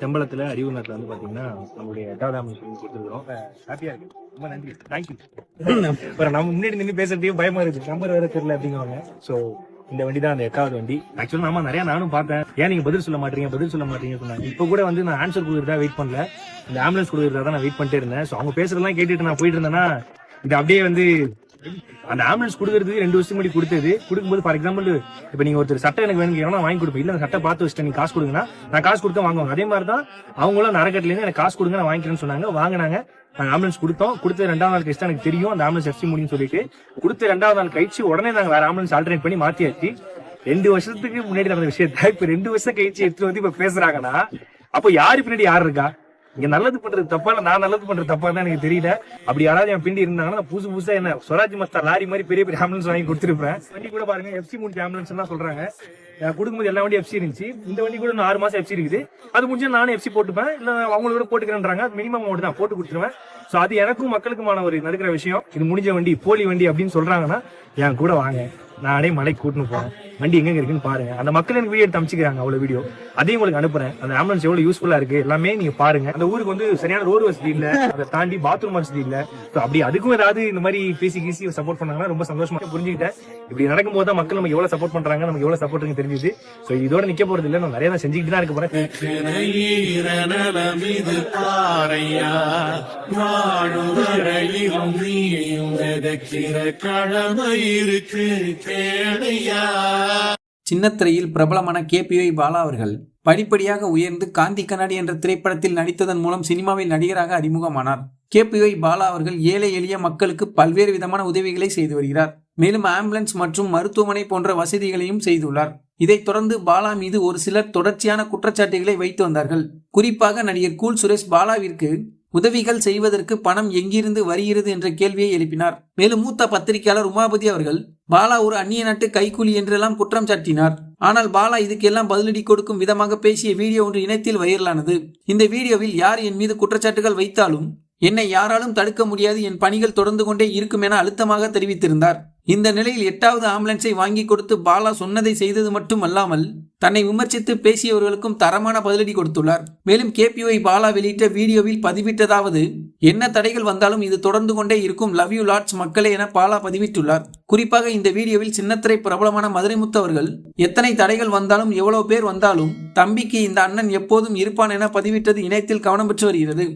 தெம்பலத்தில் அறிவுநத்தில் வந்து பார்த்தீங்கன்னா நம்மளுடைய எட்டாவது வந்து கொடுத்துருக்கோம் ஹாப்பியாக இருக்கு. ரொம்ப நன்றி. தேங்க்யூ நம்ம முன்னாடி நின்று பேசுறதையும் பயமா இருக்கு. நம்பர் வேற தெரியல அப்படிங்குவாங்க. ஸோ இந்த வண்டி தான் அந்த எட்டாவது வண்டி. ஆக்சுவலா நாம நிறைய நானும் பார்த்தேன். ஏன் நீங்க பதில் சொல்ல மாட்டீங்க பதில் சொல்ல மாட்டீங்க சொன்னாங்க. இப்போ கூட வந்து நான் ஆன்சர் கொடுக்குறதா வெயிட் பண்ணல. இந்த ஆம்புலன்ஸ் கொடுக்குறதா தான் நான் வெயிட் பண்ணிட்டே இருந்தேன். ஸோ அவங்க பேசுறதெல்லாம் கேட்டுட்டு நான் போயிட்டு இருந்தேன்னா இது அப்படியே வந்து அந்த ஆம்புலன்ஸ் கொடுக்கறதுக்கு ரெண்டு வருஷத்துக்கு முன்னாடி கொடுத்தது. கொடுக்கும்போது ஃபார் எக்ஸாம்பிள் இப்போ நீங்க ஒருத்தர் சட்டை எனக்கு வேணும் கேட்டா வாங்கி கொடுப்பேன். இல்லை அந்த சட்டை பார்த்து வச்சுட்டு நீங்க காசு கொடுங்கன்னா நான் காசு கொடுத்தா வாங்குவாங்க. அதே மாதிரி தான் அவங்களும் நரக்கட்டில இருந்து எனக்கு காசு கொடுங்க நான் வாங்கிக்கிறேன்னு சொன்னாங்க. வாங்கினாங்க. நாங்கள் ஆம்புலன்ஸ் கொடுத்தோம். கொடுத்த ரெண்டாவது நாள் கழிச்சு எனக்கு தெரியும். அந்த ஆம்புலன்ஸ் எஃப்சி முடியும்னு சொல்லிட்டு கொடுத்த ரெண்டாவது நாள் கழிச்சு உடனே நாங்கள் வேற ஆம்புலன்ஸ் ஆல்டர்னேட் பண்ணி மாற்றியாச்சு ரெண்டு வருஷத்துக்கு முன்னாடி நடந்த விஷயத்த இப்போ ரெண்டு வருஷம் கழிச்சு எடுத்துட்டு வந்து இப்போ பேசுறாங்கன்னா அப்போ யாரு பின்னாடி யார் இருக்கா? இங்க நல்லது பண்றது தப்பா இல்ல நான் நல்லது பண்றது தப்பா தான் எனக்கு தெரியல. அப்படி யாராவது என் பிண்டி இருந்தாங்கன்னா நான் புதுசு புதுசா என்ன ஸ்வராஜ் மஸ்தா லாரி மாதிரி பெரிய பெரிய ஆம்புலன்ஸ் வாங்கி கொடுத்துருப்பேன். வண்டி கூட பாருங்க எஃப்சி மூணு ஆம்புலன்ஸ் தான் சொல்றாங்க. நான் கொடுக்கும்போது எல்லா வண்டியும் எஃப்சி இருந்துச்சு. இந்த வண்டி கூட ஆறு மாசம் எஃப்சி இருக்குது. அது முடிஞ்சா நானும் எஃப்சி போட்டுப்பேன். இல்ல அவங்களோட போட்டுக்கிறேன்றாங்க. மினிமம் அமௌண்ட் தான் போட்டு கொடுத்துருவேன். சோ அது எனக்கும் மக்களுக்குமான ஒரு நடக்கிற விஷயம். இது முடிஞ்ச வண்டி போலி வண்டி அப்படின்னு சொல்றாங்கன்னா என் கூட வாங்க. நானே மலைக்கு கூட்டின்னு போறேன். வண்டி எங்க இருக்குன்னு பாருங்க அந்த மக்கள் எனக்கு வீடியோ எடுத்து அமைச்சிக்கிறாங்க அவ்வளவு வீடியோ அதையும் உங்களுக்கு அனுப்புறேன். அந்த ஆம்புலன்ஸ் எவ்வளவு யூஸ்ஃபுல்லா இருக்கு எல்லாமே நீங்க பாருங்க. அந்த ஊருக்கு வந்து சரியான ரோடு வசதி இல்லை அதை தாண்டி பாத்ரூம் வசதி இல்லை. அப்படி அதுக்கும் ஏதாவது இந்த மாதிரி பேசி கீசி சப்போர்ட் பண்ணாங்கன்னா ரொம்ப சந்தோஷமா புரிஞ்சுக்கிட்டேன். இப்படி நடக்கும்போது தான் மக்கள் நமக்கு எவ்வளவு சப்போர்ட் பண்றாங்க நமக்கு எவ்வளவு சப்போர்ட் தெரிஞ்சுது. சோ இதோட நிக்க போறது இல்ல நான் நிறைய தான் செஞ்சுக்கிட்டு தான் இருக்க போறேன். சின்னத்திரையில் பிரபலமான கேபிஒய் பாலா அவர்கள் படிப்படியாக உயர்ந்து காந்தி கண்ணாடி என்ற திரைப்படத்தில் நடித்ததன் மூலம் சினிமாவில் நடிகராக அறிமுகமானார். கேபிஒய் பாலா அவர்கள் ஏழை எளிய மக்களுக்கு பல்வேறு விதமான உதவிகளை செய்து வருகிறார். மேலும் ஆம்புலன்ஸ் மற்றும் மருத்துவமனை போன்ற வசதிகளையும் செய்துள்ளார். இதைத் தொடர்ந்து பாலா மீது ஒரு சிலர் தொடர்ச்சியான குற்றச்சாட்டுகளை வைத்து வந்தார்கள். குறிப்பாக நடிகர் கூல் சுரேஷ் பாலாவிற்கு உதவிகள் செய்வதற்கு பணம் எங்கிருந்து வருகிறது என்ற கேள்வியை எழுப்பினார். மேலும் மூத்த பத்திரிகையாளர் உமாபதி அவர்கள் பாலா ஒரு அந்நிய நாட்டு கைக்கூலி என்றெல்லாம் குற்றம் சாட்டினார். ஆனால் பாலா இதுக்கெல்லாம் பதிலடி கொடுக்கும் விதமாக பேசிய வீடியோ ஒன்று இணையத்தில் வைரலானது. இந்த வீடியோவில் யார் என் மீது குற்றச்சாட்டுகள் வைத்தாலும் என்னை யாராலும் தடுக்க முடியாது என் பணிகள் தொடர்ந்து கொண்டே இருக்கும் என அழுத்தமாக தெரிவித்திருந்தார். இந்த நிலையில் எட்டாவது ஆம்புலன்ஸை வாங்கி கொடுத்து பாலா சொன்னதை செய்தது மட்டுமல்லாமல் தன்னை விமர்சித்து பேசியவர்களுக்கும் தரமான பதிலடி கொடுத்துள்ளார். மேலும் கேபிஒய் பாலா வெளியிட்ட வீடியோவில் பதிவிட்டதாவது என்ன தடைகள் வந்தாலும் இது தொடர்ந்து கொண்டே இருக்கும் லவ் யூ லாட்ஸ் மக்களே என பாலா பதிவிட்டுள்ளார். குறிப்பாக இந்த வீடியோவில் சின்னத்திரை பிரபலமான மதுரை முத்தவர்கள் எத்தனை தடைகள் வந்தாலும் எவ்வளவு பேர் வந்தாலும் தம்பிக்கு இந்த அண்ணன் எப்போதும் இருப்பான் என பதிவிட்டது இணையத்தில் கவனம் பெற்று வருகிறது.